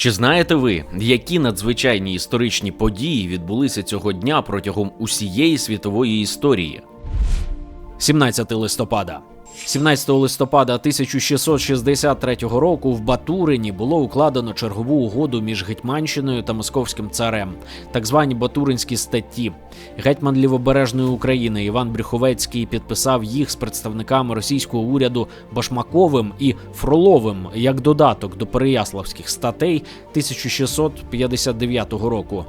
Чи знаєте ви, які надзвичайні історичні події відбулися цього дня протягом усієї світової історії? 17 листопада. 17 листопада 1663 року в Батурині було укладено чергову угоду між Гетьманщиною та Московським царем, так звані Батуринські статті. Гетьман Лівобережної України Іван Брюховецький підписав їх з представниками російського уряду Башмаковим і Фроловим як додаток до Переяславських статей 1659 року.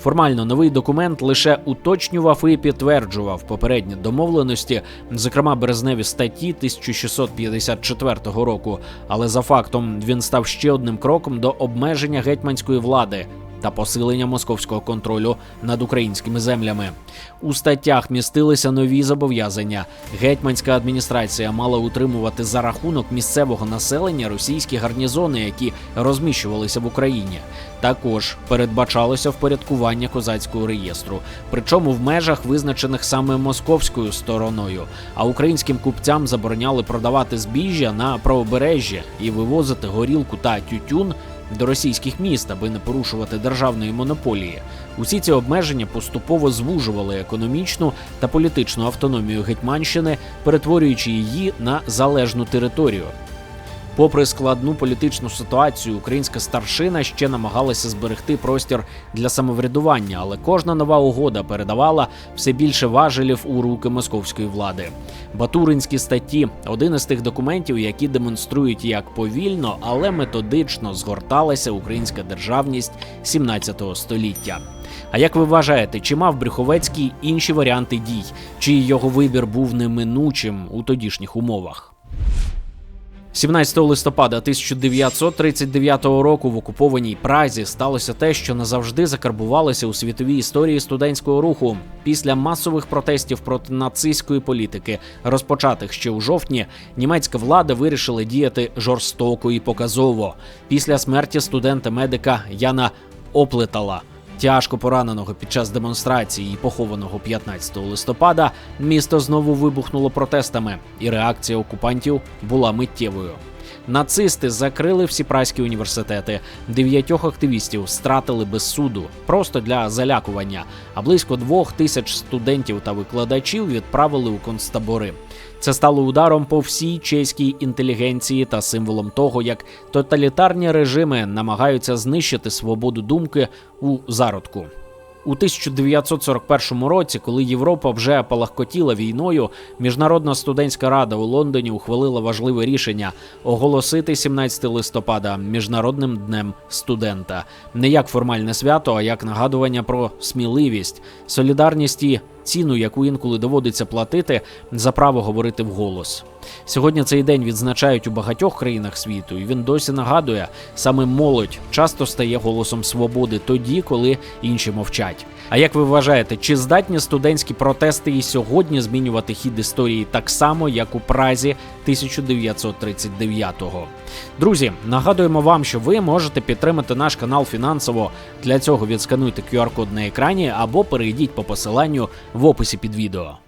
Формально новий документ лише уточнював і підтверджував попередні домовленості, зокрема березневі статті 1654 року. Але за фактом він став ще одним кроком до обмеження гетьманської влади. Та посилення московського контролю над українськими землями у статтях містилися нові зобов'язання. Гетьманська адміністрація мала утримувати за рахунок місцевого населення російські гарнізони, які розміщувалися в Україні. Також передбачалося впорядкування козацького реєстру, причому в межах визначених саме московською стороною. А українським купцям забороняли продавати збіжжя на правобережжя і вивозити горілку та тютюн до російських міст, аби не порушувати державної монополії. Усі ці обмеження поступово звужували економічну та політичну автономію Гетьманщини, перетворюючи її на залежну територію. Попри складну політичну ситуацію, українська старшина ще намагалася зберегти простір для самоврядування, але кожна нова угода передавала все більше важелів у руки московської влади. Батуринські статті один із тих документів, які демонструють, як повільно, але методично згорталася українська державність 17 століття. А як ви вважаєте, чи мав Брюховецький інші варіанти дій, чи його вибір був неминучим у тодішніх умовах? 17 листопада 1939 року в окупованій Празі сталося те, що назавжди закарбувалося у світовій історії студентського руху. Після масових протестів проти нацистської політики, розпочатих ще у жовтні, німецька влада вирішила діяти жорстоко і показово. Після смерті студента-медика Яна Оплетала. Тяжко пораненого під час демонстрації похованого 15 листопада місто знову вибухнуло протестами, і реакція окупантів була миттєвою. Нацисти закрили всі праські університети. Дев'ятьох активістів стратили без суду просто для залякування. А близько двох тисяч студентів та викладачів відправили у концтабори. Це стало ударом по всій чеській інтелігенції та символом того, як тоталітарні режими намагаються знищити свободу думки у зародку. У 1941 році, коли Європа вже палахкотіла війною, Міжнародна студентська рада у Лондоні ухвалила важливе рішення оголосити 17 листопада міжнародним днем студента. Не як формальне свято, а як нагадування про сміливість, солідарність і ціну, яку інколи доводиться платити за право говорити вголос. Сьогодні цей день відзначають у багатьох країнах світу, і він досі нагадує, саме молодь часто стає голосом свободи тоді, коли інші мовчать. А як ви вважаєте, чи здатні студентські протести і сьогодні змінювати хід історії так само, як у Празі 1939-го? Друзі, нагадуємо вам, що ви можете підтримати наш канал фінансово. Для цього відскануйте QR-код на екрані або перейдіть по посиланню в описі під відео.